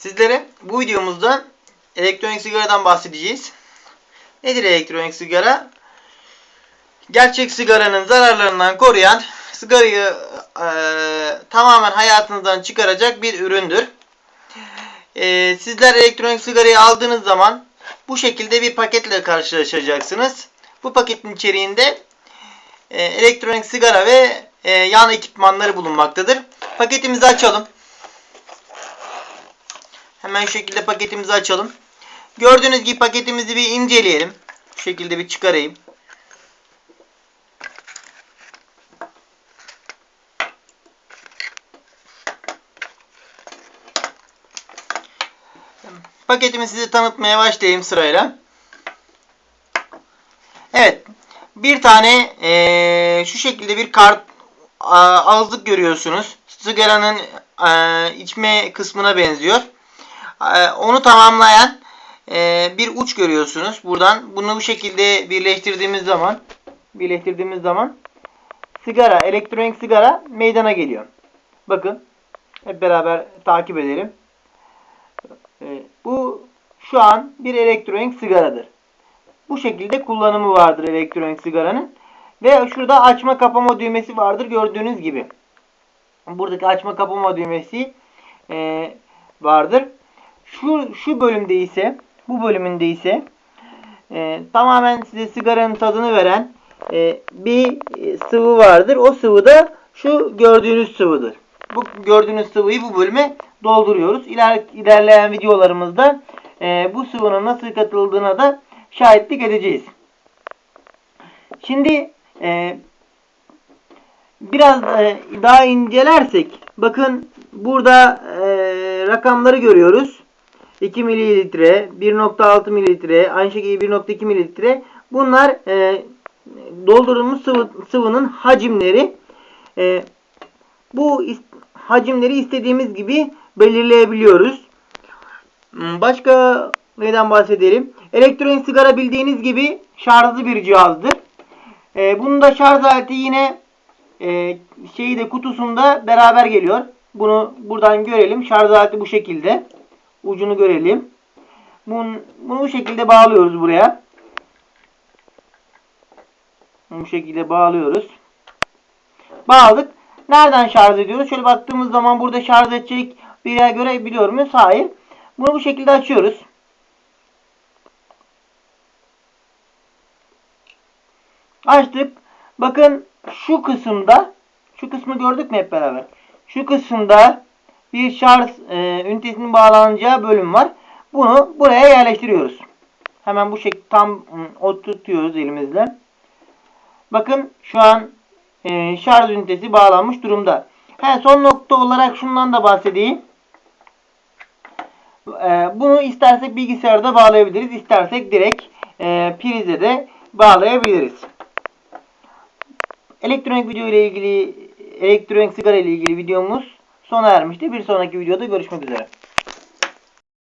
Sizlere bu videomuzda elektronik sigaradan bahsedeceğiz. Nedir elektronik sigara? Gerçek sigaranın zararlarından koruyan, sigarayı e, tamamen hayatınızdan çıkaracak bir üründür. E, sizler elektronik sigarayı aldığınız zaman bu şekilde bir paketle karşılaşacaksınız. Bu paketin içeriğinde e, elektronik sigara ve e, yan ekipmanları bulunmaktadır. Paketimizi açalım. Hemen şekilde paketimizi açalım. Gördüğünüz gibi paketimizi bir inceleyelim. Şu şekilde bir çıkarayım. Paketimi size tanıtmaya başlayayım sırayla. Evet. Bir tane eee, şu şekilde bir kart ağızlık görüyorsunuz. Sigaranın eee, içme kısmına benziyor. Eee, onu tamamlayan eee, bir uç görüyorsunuz. Buradan bunu bu şekilde birleştirdiğimiz zaman birleştirdiğimiz zaman sigara, elektronik sigara meydana geliyor. Bakın. Hep beraber takip edelim. Ee, bu şu an bir elektronik sigaradır. Bu şekilde kullanımı vardır elektronik sigaranın. Ve şurada açma kapama düğmesi vardır gördüğünüz gibi. Buradaki açma kapama düğmesi e, vardır. Şu, şu bölümde ise bu bölümünde ise e, tamamen size sigaranın tadını veren e, bir sıvı vardır. O sıvı da şu gördüğünüz sıvıdır. Bu gördüğünüz sıvıyı bu bölüme dolduruyoruz. İler, ilerleyen videolarımızda e, bu sıvının nasıl katıldığına da şahitlik edeceğiz. Şimdi e, biraz e, daha incelersek bakın burada e, rakamları görüyoruz. 2 mililitre, 1.6 mililitre, aynı şekilde 1.2 mililitre. Bunlar e, doldurulmuş sıvı, sıvının hacimleri. E, bu is- hacimleri istediğimiz gibi belirleyebiliyoruz. Hmm, Başka neden bahsedelim? Elektronik sigara bildiğiniz gibi şarjlı bir cihazdır. E, bunun da şarj aleti yine e, şeyi de kutusunda beraber geliyor. Bunu buradan görelim. Şarj aleti bu şekilde. Ucunu görelim. Bunu, bunu bu şekilde bağlıyoruz buraya. Bu şekilde bağlıyoruz. Bağladık. Nereden şarj ediyoruz? Şöyle baktığımız zaman burada şarj edecek bir yer görebiliyor muyuz? Hayır. Bunu bu şekilde açıyoruz. Açtık. Bakın şu kısımda şu kısmı gördük mü hep beraber? Şu kısımda bir şarj e, ünitesinin bağlanacağı bölüm var. Bunu buraya yerleştiriyoruz. Hemen bu şekilde tam oturtuyoruz elimizle. Bakın şu an e, şarj ünitesi bağlanmış durumda. He, son nokta olarak şundan da bahsedeyim. E, bunu istersek bilgisayarda bağlayabiliriz. istersek direkt e, prize de bağlayabiliriz. Elektronik video ile ilgili elektronik sigara ile ilgili videomuz sona ermişti. Bir sonraki videoda görüşmek üzere.